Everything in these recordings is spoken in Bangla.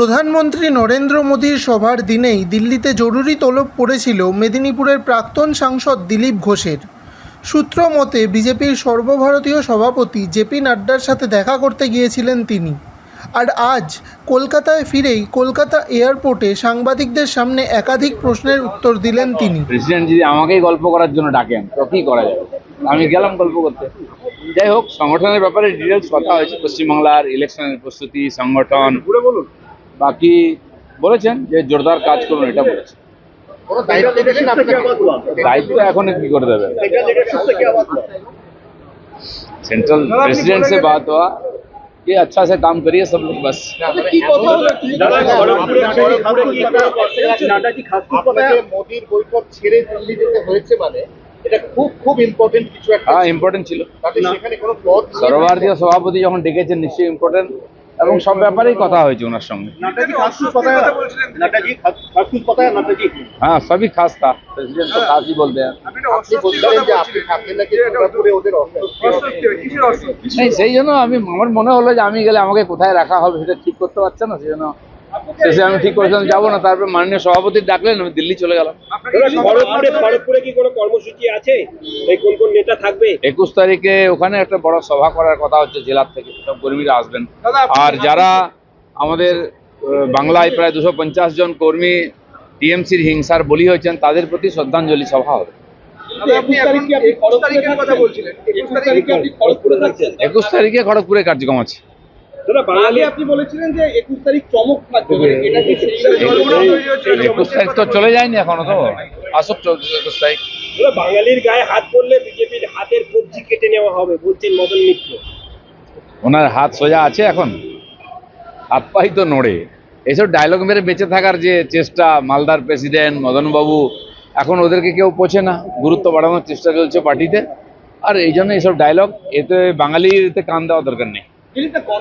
প্রধানমন্ত্রী নরেন্দ্র মোদীর সভার দিনেই দিল্লিতে জরুরি তলব পড়েছিল মেদিনীপুরের প্রাক্তন সাংসদ দিলীপ ঘোষের। সূত্র মতে, বিজেপির সর্বভারতীয় সভাপতি জেপি নাড্ডার সাথে দেখা করতে গিয়েছিলেন তিনি। আর আজ কলকাতায় ফিরেই কলকাতা এয়ারপোর্টে সাংবাদিকদের সামনে একাধিক প্রশ্নের উত্তর দিলেন তিনি। প্রেসিডেন্ট যদি আমাকেই গল্প করার জন্য ডাকেন, তো কি করা যাবে? আমি গেলাম গল্প করতে। যাই হোক, সংগঠনের ব্যাপারে ডিটেলস কথা হয়েছে। পশ্চিমবাংলার ইলেকশনের প্রস্তুতি, সংগঠন বাকি বলেছেন যে জোরদার কাজ করুন এটা বলেছেন কোনো দায়িত্ব দিয়েছেন আপনাকে দায়িত্ব এখন কি করে দেবে सेंट्रल प्रेसिडेंट से बात हुआ कि अच्छा से काम करिए सब लोग बस আপনাকে মোদির বৈঠক ছেড়ে দিল্লি যেতে হয়েছে মানে এটা খুব খুব ইম্পর্টেন্ট কিছু একটা হ্যাঁ ইম্পর্টেন্ট ছিল তাতে সেখানে কোনো পদ নিয়ে সর্বভারতীয় সভাপতি যখন ডেকেছেন নিশ্চয়ই ইম্পর্টেন্ট এবং সব ব্যাপারেই কথা হয়েছে ওনার সঙ্গে। হ্যাঁ সবই খাস্তা তা। সেই জন্য আমি আমার মনে হলো যে আমি গেলে আমাকে কোথায় রাখা হবে সেটা ঠিক করতে পারছে না সেই জন্য শেষে আমি ঠিক করেছিলাম যাব না। তারপর মাননীয় সভাপতি ডাকলেন আমি দিল্লি চলে গেলাম। খড়গপুরে খড়গপুরে কি কোনো কর্মসূচি আছে? এই কোন কোন নেতা থাকবে? একুশ তারিখে ওখানে একটা বড় সভা করার কথা হচ্ছে জেলার থেকে। সব কর্মীরা আসবেন। আর যারা আমাদের বাংলায় প্রায় দুশো পঞ্চাশ জন কর্মী টিএমসির হিংসার বলি হয়েছেন তাদের প্রতি শ্রদ্ধাঞ্জলি সভা হবে। একুশ তারিখে খড়গপুরে কার্যক্রম আছে। বাঙালি আপনি বলেছিলেন যে একুশ তারিখ চমক একুশ তো চলে যায়নি এখনও তো। আসুক একুশ তারিখ। বাঙালির গায়ে হাত পড়লে বিজেপির হাতের কবজি কেটে নেওয়া হবে বলছেন মদন মিত্র। ওনার হাত সোজা আছে এখন? হাত পাই তো নড়ে। এসব ডায়লগ মেরে বেঁচে থাকার যে চেষ্টা মালদার প্রেসিডেন্ট মদনবাবু এখন ওদেরকে কেউ পোছে না। গুরুত্ব বাড়ানোর চেষ্টা চলছে পার্টিতে। আর এই জন্য এইসব ডায়লগ এতে বাঙালিতে কান দেওয়া দরকার নেই।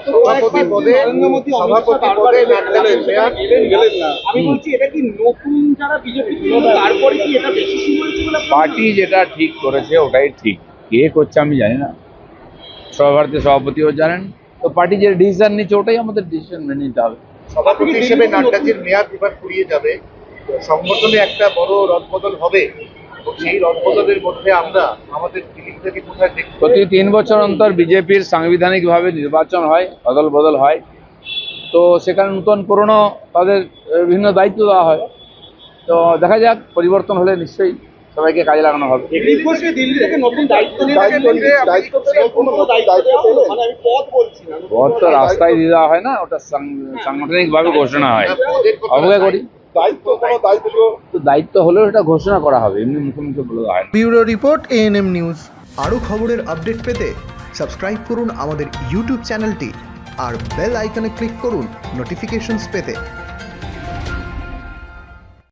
সভাপতি পদে সভাপতি পদে আমি বলছি এটা কি নতুন যারা বিজেপি তারপরে কি এটা বেশি শুরু হয়েছে বলে পার্টি যেটা ঠিক করেছে ওটাই ঠিক। কে করছে আমি জানি না। সর্বভারতীয় সভাপতিও জানেন। তো পার্টি যে ডিসিশন নিচ্ছে ওটাই আমাদের ডিসিশন মেনে নিতে হবে। সভাপতি হিসেবে নাড্ডাজির মেয়াদ এবার ফুরিয়ে যাবে। সংগঠনে একটা বড় রদবদল হবে। এবং সেই রদবদলের মধ্যে আমরা আমাদের দিল্লিটাকে কোথায় দেখতে প্রতি তিন বছর অন্তর বিজেপির সাংবিধানিকভাবে নির্বাচন হয় অদল বদল হয়। তো সেখানে নূতন পুরনো তাদের বিভিন্ন দায়িত্ব দেওয়া হয়। তো দেখা যাক পরিবর্তন হলে নিশ্চয়ই সবাইকে কাজে লাগানো হবে? মানে পদ ভোট তো রাস্তায় দিয়ে দেওয়া হয় না ওটা সাং- সাংগঠনিকভাবে ঘোষণা হয়। অবজ্ঞা করি। দায়িত্ব কোনো দায়িত্ব? তো দায়িত্ব হলেও এটা ঘোষণা করা হবে এমনি মুখে মুখে বলে হয় ব্যুরো রিপোর্ট এএনএম নিউজ। আরও খবরের আপডেট পেতে সাবস্ক্রাইব করুন আমাদের ইউটিউব চ্যানেলটি আর বেল আইকনে ক্লিক করুন নোটিফিকেশনস পেতে।